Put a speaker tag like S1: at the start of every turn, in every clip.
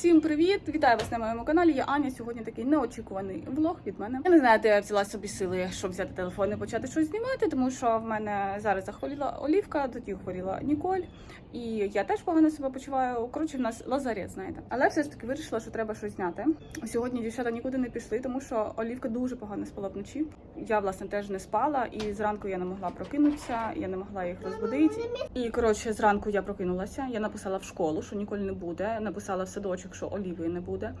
S1: Всім привіт! Вітаю вас на моєму каналі. Я Аня. Сьогодні такий неочікуваний влог від мене. Я не знаю, де я взяла собі сили, щоб взяти телефон і почати щось знімати, тому що в мене зараз захворіла Олівка, тоді хворіла Ніколь, і я теж погано себе почуваю. Коротше, в нас лазарет, знаєте. Але все ж таки вирішила, що треба щось зняти. Сьогодні дівчата нікуди не пішли, тому що Олівка дуже погано спала вночі. Я власне теж не спала, і зранку я не могла прокинутися, я не могла їх розбудити. І коротше, зранку я прокинулася. Я написала в школу, що Ніколь не буде. Написала в садочок, що Олівії не буде.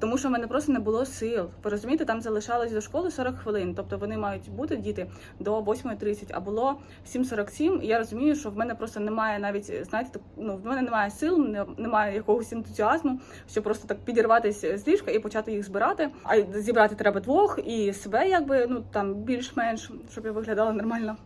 S1: Тому що в мене просто не було сил. Ви розумієте, там залишалось до школи 40 хвилин. Тобто вони мають бути діти до 8.30, а було 7.47. І я розумію, що в мене просто немає навіть, знаєте, ну в мене немає сил, немає якогось ентузіазму, щоб просто так підірватися з ліжка і почати їх збирати. А зібрати треба двох і себе, якби ну там більш-менш, щоб я виглядала нормально.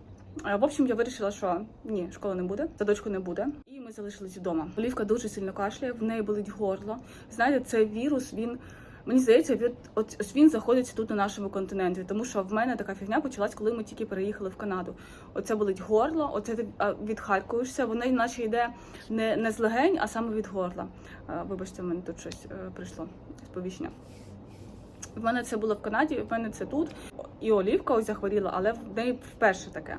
S1: Е, В общем, я вирішила, що ні, школи не буде, садочку не буде. І ми залишились вдома. Олівка дуже сильно кашляє, в неї болить горло. Знаєте, цей вірус він. Мені здається, від ось він заходить тут на нашому континенті, тому що в мене така фігня почалась, коли ми тільки переїхали в Канаду. Оце болить горло, оце ти відхаркуєшся. Воно наче йде не, не з легень, а саме від горла. Е, Вибачте, в мене тут щось е, прийшло сповіщення. В мене це було в Канаді, в мене це тут. І Олівка ось захворіла, але в неї вперше таке.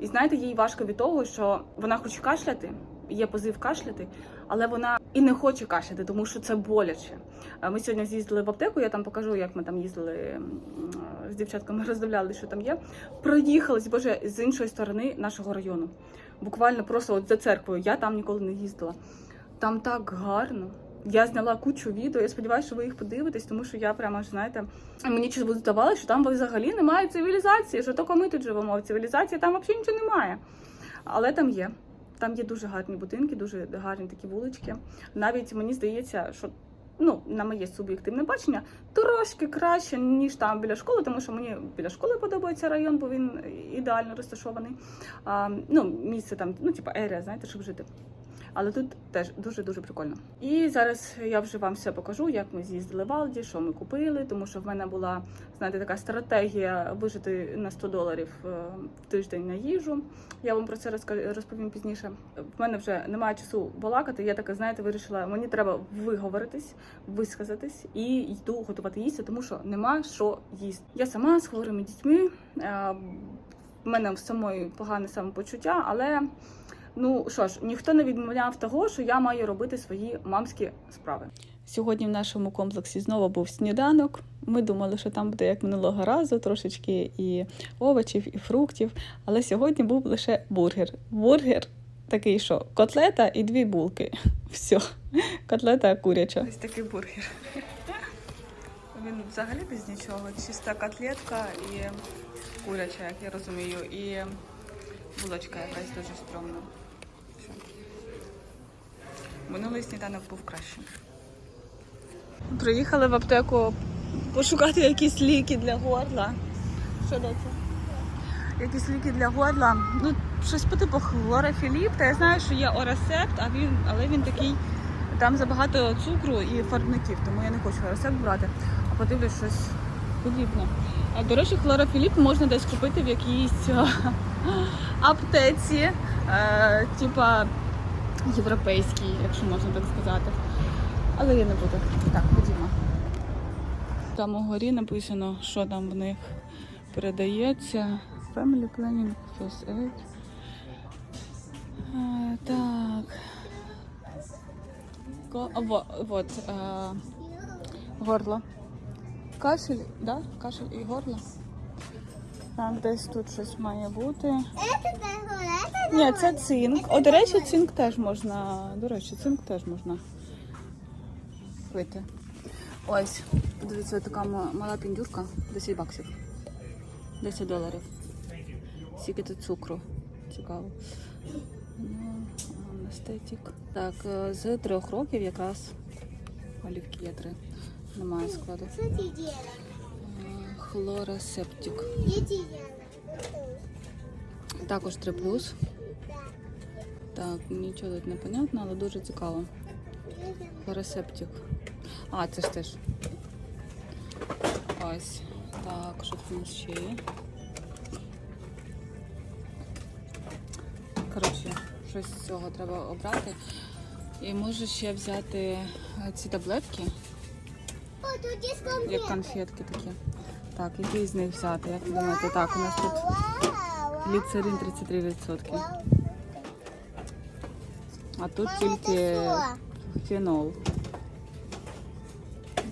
S1: І знаєте, їй важко від того, що вона хоче кашляти, є позив кашляти, але вона і не хоче кашляти, тому що це боляче. Ми сьогодні з'їздили в аптеку, я там покажу, як ми там їздили з дівчатками, роздивлялися, що там є. Проїхались, боже, з іншої сторони нашого району. Буквально просто от за церквою. Я там ніколи не їздила. Там так гарно. Я зняла кучу відео. Я сподіваюся, що ви їх подивитесь, тому що я прямо знаєте, мені чогось здавалося, що там взагалі немає цивілізації, що тільки ми тут живемо. В цивілізації там взагалі нічого немає. Але там є. Там є дуже гарні будинки, дуже гарні такі вулички. Навіть мені здається, що ну, на моє суб'єктивне бачення, трошки краще, ніж там біля школи, тому що мені біля школи подобається район, бо він ідеально розташований. А, ну, місце там, ну, типу, ерія, знаєте, щоб жити. Але тут теж дуже дуже прикольно. І зараз я вже вам все покажу, як ми з'їздили в Алді, що ми купили, тому що в мене була знаєте, така стратегія вижити на 100 доларів е, в тиждень на їжу. Я вам про це розповім пізніше. В мене вже немає часу балакати. Я така, знаєте, вирішила, мені треба виговоритись, висказатись і йду готувати їсти, тому що нема що їсти. Я сама з хворими дітьми. е, В мене в самої погане самопочуття, але Ну що ж, ніхто не відмовляв того, що я маю робити свої мамські справи. Сьогодні в нашому комплексі знову був сніданок. Ми думали, що там буде як минулого разу, трошечки і овочів, і фруктів. Але сьогодні був лише бургер. Бургер такий, що котлета і дві булки. Все, котлета куряча. Ось такий бургер. Він взагалі без нічого. Чиста котлетка і куряча, як я розумію, і булочка якась дуже стрьомна. Минулий сніданок був кращим. Приїхали в аптеку пошукати якісь ліки для горла. Що це? Якісь ліки для горла. Ну, щось по типу хлорофіліп. Та я знаю, що є орасепт, а він, але він такий, там забагато цукру і фарбників, тому я не хочу орасепт брати, а подивлюсь щось подібне. До речі, хлорофіліп можна десь купити в якійсь аптеці, е, типа європейській, якщо можна так сказати. Але я не буду. Так, ходімо. Там угорі написано, що там в них передається. Family Planning First Aid. Так. Ко- а, во- Вот. А, горло. Кашель, да? Кашель і горло. Так, десь тут щось має бути. Ні, це цинк. О, до речі, цинк теж можна. До речі, цинк теж можна пити. Ось, дивіться, така мала піндюрка, 10 баксів. 10 доларів. Скільки тут цукру. Цікаво. Ну, Анестетик. Так, е, з трьох років якраз олівки є три. Немає складу. Хлоросептик. Також 3 плюс. Так, нічого тут не понятно, але дуже цікаво. Ресептик. А, це ж теж. Ось. Так, що тут у нас ще є? Коротше, щось з цього треба обрати. І можу ще взяти е, ці таблетки,
S2: О, тут є
S1: як конфетки такі. Так, які з них взяти? Як ви думаєте? Так, у нас тут гліцерин 33%. А тут тільки фенол.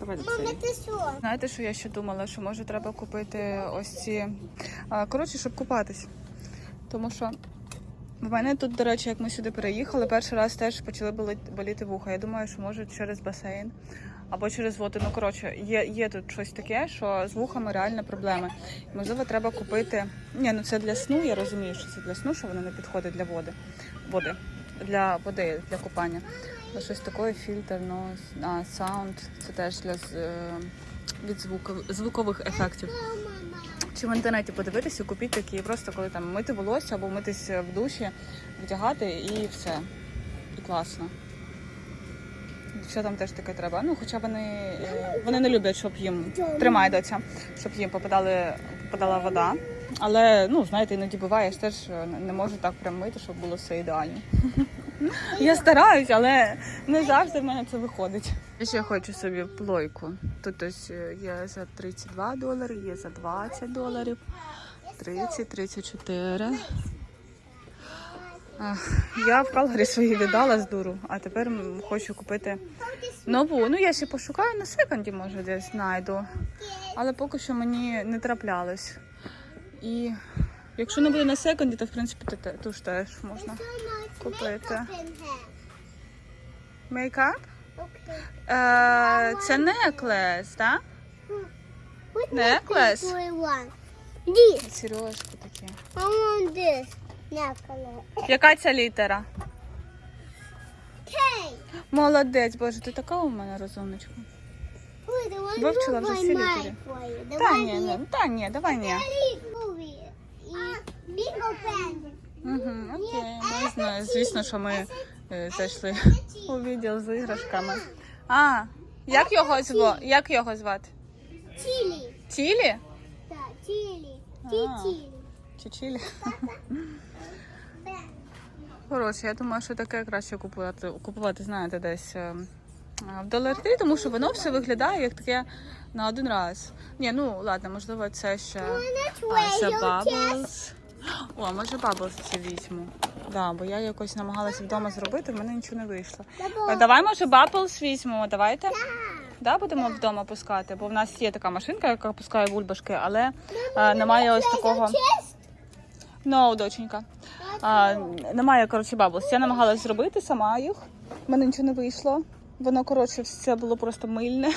S1: Давайте цей. Знаєте, що я ще думала, що може треба купити ось ці. Коротше, щоб купатись. Тому що в мене тут, до речі, як ми сюди переїхали, перший раз теж почали боліти вуха. Я думаю, що може через басейн або через воду. Ну коротше, є, є тут щось таке, що з вухами реально проблеми. Можливо, треба купити. Ні, ну це для сну. Я розумію, що це для сну, що воно не підходить для води. Води. Для води, для купання. Але щось таке, фільтр, ну, а, саунд, це теж для е, від звуков, звукових ефектів. Чи в інтернеті подивитися, купіть такі, просто коли там мити волосся або митись в душі, вдягати і все. І класно. Що там теж таке треба? Ну, хоча вони, е, вони не люблять, щоб їм тримай доця, щоб їм попадали, попадала вода. Але ну, знаєте, іноді буває, я теж е, не можу так прям мити, щоб було все ідеально. Я стараюсь, але не завжди в мене це виходить. Я ще хочу собі плойку. Тут ось е, є за 32 долари, є за 20 доларів, 30, 34. Я в Калгарі свої віддала з дуру, а тепер хочу купити нову. Ну, я ще пошукаю на секонді, може, десь знайду. Але поки що мені не траплялось. І якщо не буде на секонді, то в принципі то, то ж теж можна. Купити. Мейкап? Е, це неклес, так?
S2: This.
S1: Сережки такі.
S2: I want this.
S1: Яка ця літера?
S2: K.
S1: Молодець, боже, ти така у мене розумничка.
S2: Ой,
S1: Вивчила вже всі літери. Та ні, ні, та ні, давай ні. Угу, окей, ми знаємо. Звісно, що ми е, зайшли у відділ з іграшками. А, як його зво? Як його звати?
S2: Чилі.
S1: Тілі?
S2: Так, чилі.
S1: А.
S2: Ті-чилі.
S1: Коротше, я думаю, що таке краще купувати, купувати, знаєте, десь е, в долар 3, тому що воно все виглядає як таке на один раз. Ні, ну ладно, можливо, це ще а, це Bubbles. О, може Bubbles це візьму. Да, бо я якось намагалася вдома зробити, в мене нічого не вийшло. А Давай, може, Bubbles візьмемо, давайте. Да, будемо вдома пускати, бо в нас є така машинка, яка пускає бульбашки, але е, немає ось такого. Ну, доченька. А, немає, коротше, баблс. Я намагалась зробити сама їх. В мене нічого не вийшло. Воно, коротше, все було просто мильне.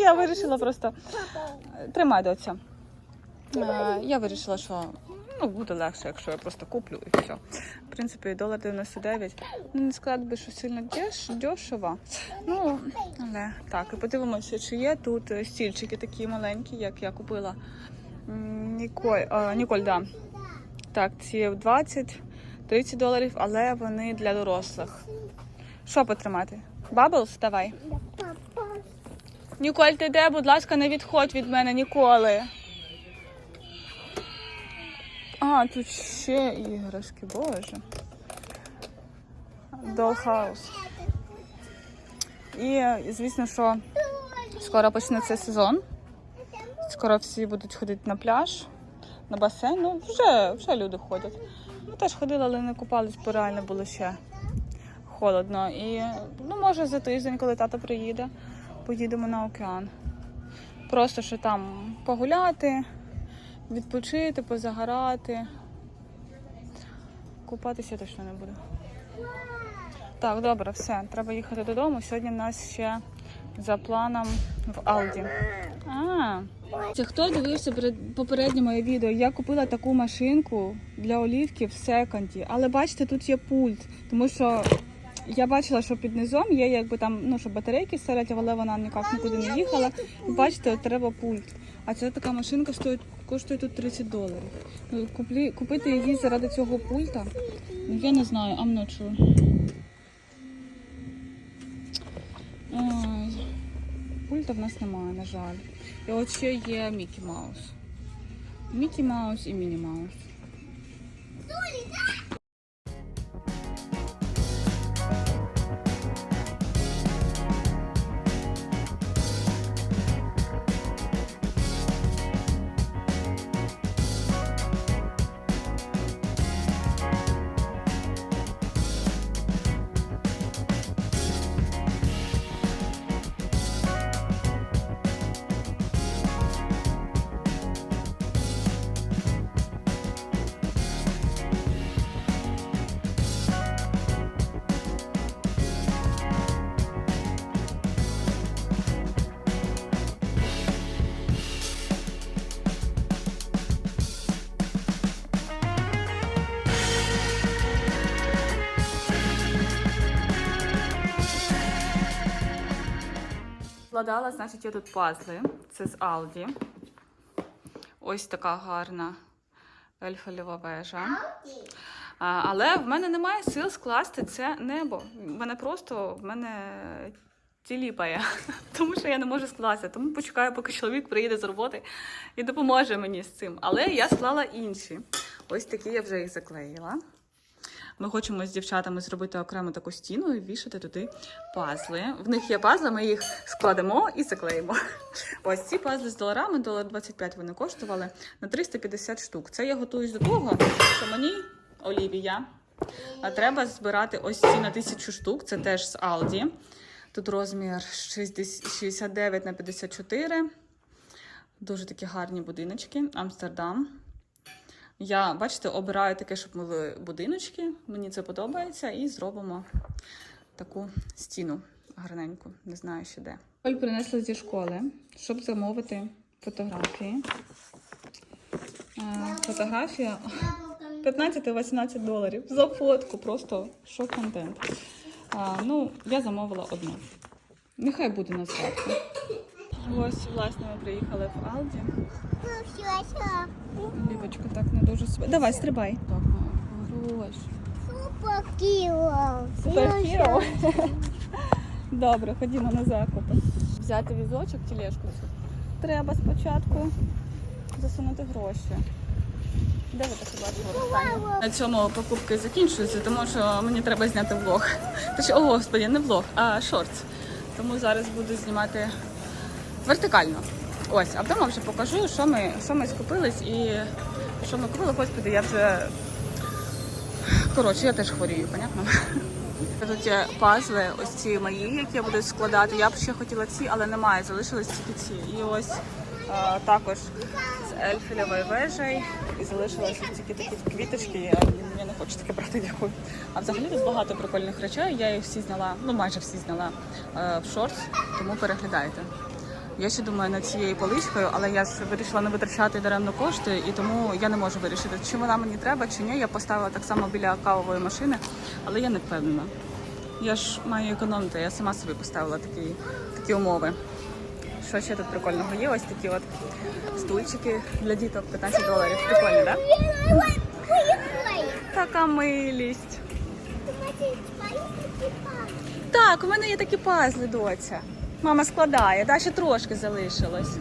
S1: Я вирішила просто тримай доця. Я вирішила, що ну, буде легше, якщо я просто куплю і все. В принципі, долар 99. Ну, не сказати би, що сильно деш, дешево. Ну, але так, і подивимося, чи є тут стільчики такі маленькі, як я купила. Ніколь, а, Ніколь, да. Так, ці 20, 30 доларів, але вони для дорослих. Що потримати? Баблс? Давай. Ніколь, ти де, будь ласка, не відходь від мене ніколи. А, тут ще іграшки, боже. Dollhouse. І, звісно, що скоро почнеться сезон. Скоро всі будуть ходити на пляж, на басейн. Ну, вже, вже люди ходять. Ми теж ходили, але не купались, бо реально було ще холодно. І ну, може за тиждень, коли тато приїде, поїдемо на океан. Просто що там погуляти, відпочити, позагорати. Купатися точно не буду. Так, добре, все. Треба їхати додому. Сьогодні в нас ще за планом в Алді. А, це хто дивився попереднє моє відео? Я купила таку машинку для олівки в секонді. Але бачите, тут є пульт, тому що я бачила, що під низом є якби там, ну, що батарейки стоять, але вона ніяк нікуди не їхала. І бачите, треба пульт. А ця така машинка стоїть, коштує тут 30 доларів. Ну, куплі, купити її заради цього пульта, ну я не знаю, not sure. Пульта в нас немає, на жаль. І от ще є Мікі Маус. Мікі Маус і Міні Маус. Складала, значить, є тут пазли. Це з Aldi. Ось така гарна ельфелева вежа. А, але в мене немає сил скласти це небо. В мене просто в мене тіліпає, тому що я не можу скласти. Тому почекаю, поки чоловік приїде з роботи і допоможе мені з цим. Але я склала інші. Ось такі я вже їх заклеїла. Ми хочемо з дівчатами зробити окремо таку стіну і вішати туди пазли. В них є пазли, ми їх складемо і заклеїмо. Ось ці пазли з доларами, долар 25 вони коштували на 350 штук. Це я готуюсь до того, що мені, Олівія, треба збирати ось ці на 1000 штук. Це теж з Aldi. Тут розмір 60 69 на 54. Дуже такі гарні будиночки. Амстердам. Я, бачите, обираю таке, щоб були будиночки. Мені це подобається, і зробимо таку стіну гарненьку. Не знаю ще де. Оль принесла зі школи, щоб замовити фотографії. Е, Фотографія 15-18 доларів за фотку, просто шок контент. А, ну, я замовила одну. Нехай буде на згадку. Ось, власне, ми приїхали в Алді. Лівочка так не дуже себе. Давай, стрибай. Так.
S2: Суперхіро.
S1: Суперхіро. Добре, ходімо на закупи. Взяти візочок, тележку цю. Треба спочатку засунути гроші. Де ви таке бачили? останнє? На цьому покупки закінчуються, тому що мені треба зняти влог. Тож, о, господі, не влог, а шортс. Тому зараз буду знімати вертикально. Ось, а вдома вже покажу, що ми, що ми скупились і що ми купили. Господи, я вже. Коротше, я теж хворію, понятно? Тут є пазли, ось ці мої, які я буду складати. Я б ще хотіла ці, але немає, залишились тільки ці. І ось а, також з ельфілевою вежею. І залишилися тільки такі квіточки. Я, не хочу таке брати, дякую. А взагалі тут багато прикольних речей. Я їх всі зняла, ну майже всі зняла е, в шортс, тому переглядайте. Я ще думаю над цією поличкою, але я ж вирішила не витрачати даремно кошти, і тому я не можу вирішити, чи вона мені треба, чи ні. Я поставила так само біля кавової машини, але я не впевнена. Я ж маю економити, я сама собі поставила такі, такі умови. Що ще тут прикольного є? Ось такі от стульчики для діток 15 доларів. Прикольні, так? Така милість. Так, у мене є такі пазли, доця. Мама складає, да, ще трошки залишилось.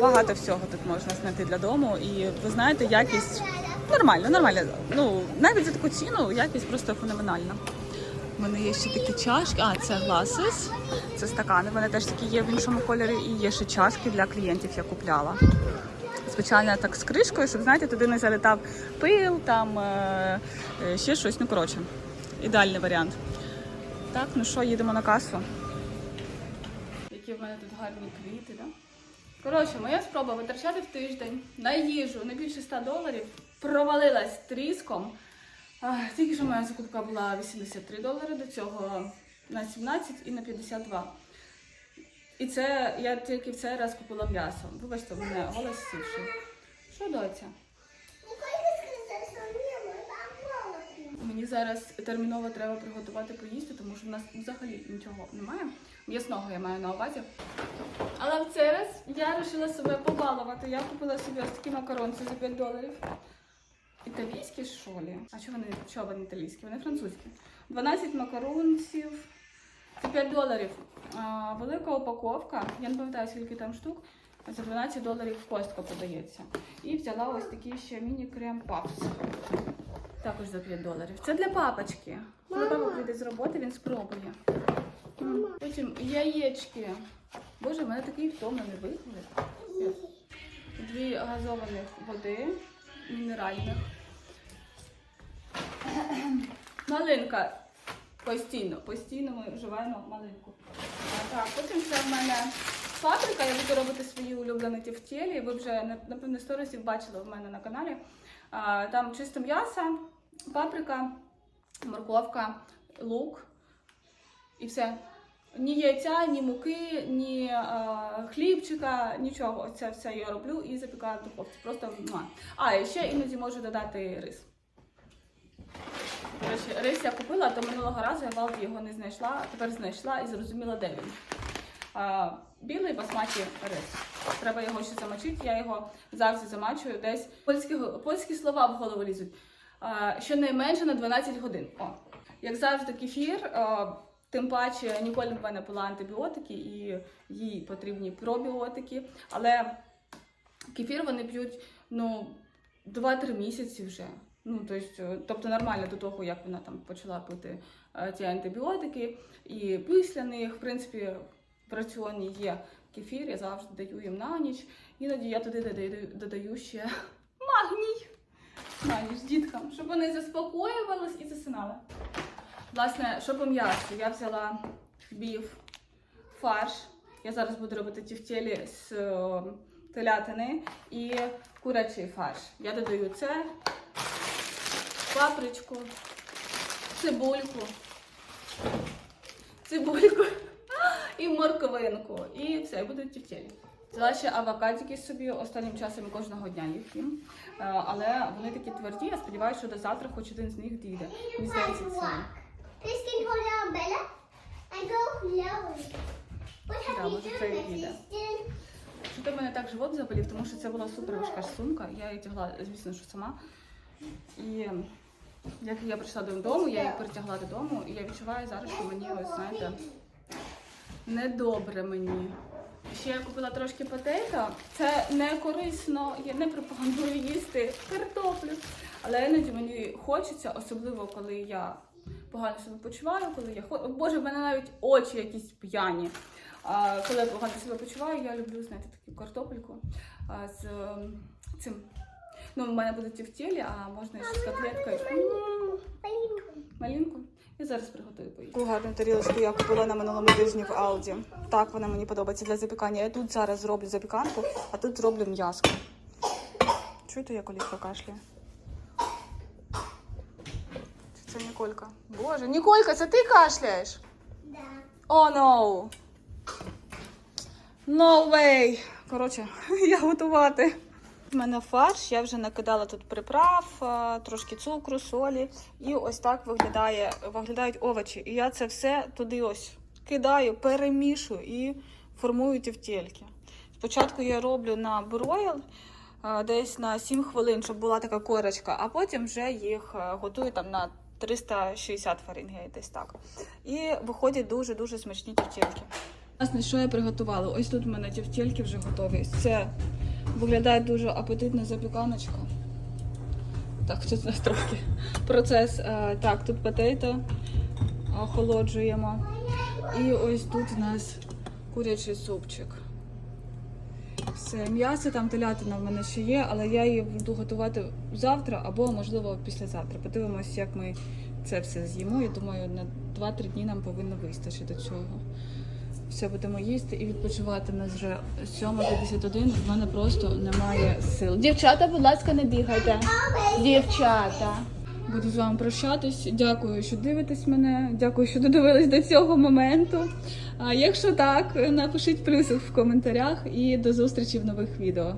S1: Багато всього тут можна знайти для дому. І ви знаєте, якість нормально, нормально. Ну, навіть за таку ціну якість просто феноменальна. У мене є ще такі чашки. А, це гласис. Це стакани. Мене теж такі є в іншому кольорі. І є ще чашки для клієнтів, я купляла. Спеціально так з кришкою, щоб знаєте, туди не залітав пил, там е, е, ще щось. Ну коротше, ідеальний варіант. Так, ну що, їдемо на касу. В мене тут гарні квіти, да? Коротше, моя спроба витрачати в тиждень на їжу не більше 100 доларів провалилась тріском. Тільки що моя закупка була 83 долари, до цього на 17 і на 52. І це я тільки в цей раз купила м'ясо. Вибачте, в мене голос сівший. Що доця? Мені зараз терміново треба приготувати поїсти, тому що в нас взагалі нічого немає. М'ясного я маю на увазі. Але в цей раз я вирішила себе побалувати. Я купила собі ось такі макаронці за 5 доларів. Італійські що лі? А що вони, що вони італійські? Вони французькі. 12 макаронців. Це 5 доларів. А, велика упаковка. Я не пам'ятаю, скільки там штук. За 12 доларів костка подається. І взяла ось такі ще міні-крем папс. Також за 5 доларів. Це для папочки. Коли папа прийде з роботи, він спробує. Потім яєчки. Боже, в мене такий втомлений вигляд. Дві газованих води, мінеральних. Малинка. Постійно, постійно ми вживаємо малинку. Так, потім це в мене паприка. Я буду робити свої улюблені тівтєлі. Ви вже на- напевно сторісів бачили в мене на каналі. Там чисто м'ясо, паприка, морковка, лук і все. Ні яйця, ні муки, ні е, хлібчика, нічого. Це все я роблю і запікаю в духовці. Просто муа. А, і ще іноді можу додати рис. Речі, рис я купила, то минулого разу я в його не знайшла, а тепер знайшла і зрозуміла, де він. а, білий басматі рис. Треба його ще замочити. Я його завжди замачую. Десь польські, польські слова в голову лізуть. А, щонайменше на 12 годин. О, як завжди, кефір. а, Тим паче Ніколь в мене пила антибіотики і їй потрібні пробіотики. Але кефір вони п'ють ну, 2-3 місяці вже. Ну, тобто, е, тобто нормально до того, як вона там почала пити е, ті антибіотики. І після них, в принципі, в раціоні є кефір, я завжди даю їм на ніч. Іноді я туди додаю, додаю ще магній. На діткам, щоб вони заспокоювались і засинали. Власне, що по м'ясу, я взяла біф, фарш. Я зараз буду робити тівтєлі з телятини і курячий фарш. Я додаю це, папричку, цибульку, цибульку і морковинку. І все, будуть тівтєлі. Взяла ще авокадики собі останнім часом кожного дня їх їм. Е, Але вони такі тверді, я сподіваюся, що до завтра хоч один з них дійде. Мені здається, це.
S2: Please can hold on, Bella? I go lower. What have you done, my
S1: idea?
S2: sister?
S1: Що то в мене так живот заболів, тому що це була супер важка ж сумка. Я її тягла, звісно, що сама. І як я прийшла додому, я її перетягла додому, і я відчуваю зараз, що мені ось знаєте недобре мені. Ще я купила трошки потейто. Це не корисно, я не пропоную їсти картоплю. Але іноді мені хочеться, особливо коли я погано себе почуваю, коли я хо... Боже, в мене навіть очі якісь п'яні. А, коли я погано себе почуваю, я люблю знаєте, таку картопельку а, з ем, цим. Ну, в мене буде в тілі, а можна ще з котлеткою. М, Малинку. Я зараз приготую поїсти. Таку гарну тарілочку я купила на минулому тижні в Алді. Так вона мені подобається для запікання. Я тут зараз зроблю запіканку, а тут зроблю м'яско. Чуєте, як Олівка кашляє? Чи це Ніколька? Боже, Ніколька, це ти кашляєш?
S2: Да.
S1: О, oh, no! No way! Коротше, я готувати. У мене фарш, я вже накидала тут приправ, трошки цукру, солі. І ось так виглядає, виглядають овочі. І я це все туди ось кидаю, перемішую і формую тівтєльки. Спочатку я роблю на бройл десь на 7 хвилин, щоб була така корочка, а потім вже їх готую там на 360 Фаренгейт, десь так. І виходять дуже-дуже смачні тівтєльки. Власне, що я приготувала? Ось тут в мене тівтєльки вже готові. Це виглядає дуже апетитна запіканочка. Так, тут нас трохи процес. Е, Так, тут потейто охолоджуємо. І ось тут у нас курячий супчик. Все, м'ясо там телятина в мене ще є, але я її буду готувати завтра або, можливо, післязавтра. Подивимось, як ми це все з'їмо. Я думаю, на 2-3 дні нам повинно вистачити цього. Все будемо їсти і відпочивати. Нас вже 7.51, в мене просто немає сил. Дівчата, будь ласка, не бігайте. Дівчата. Буду з вами прощатись. Дякую, що дивитесь мене. Дякую, що додивились до цього моменту. А якщо так, напишіть плюсик в коментарях і до зустрічі в нових відео.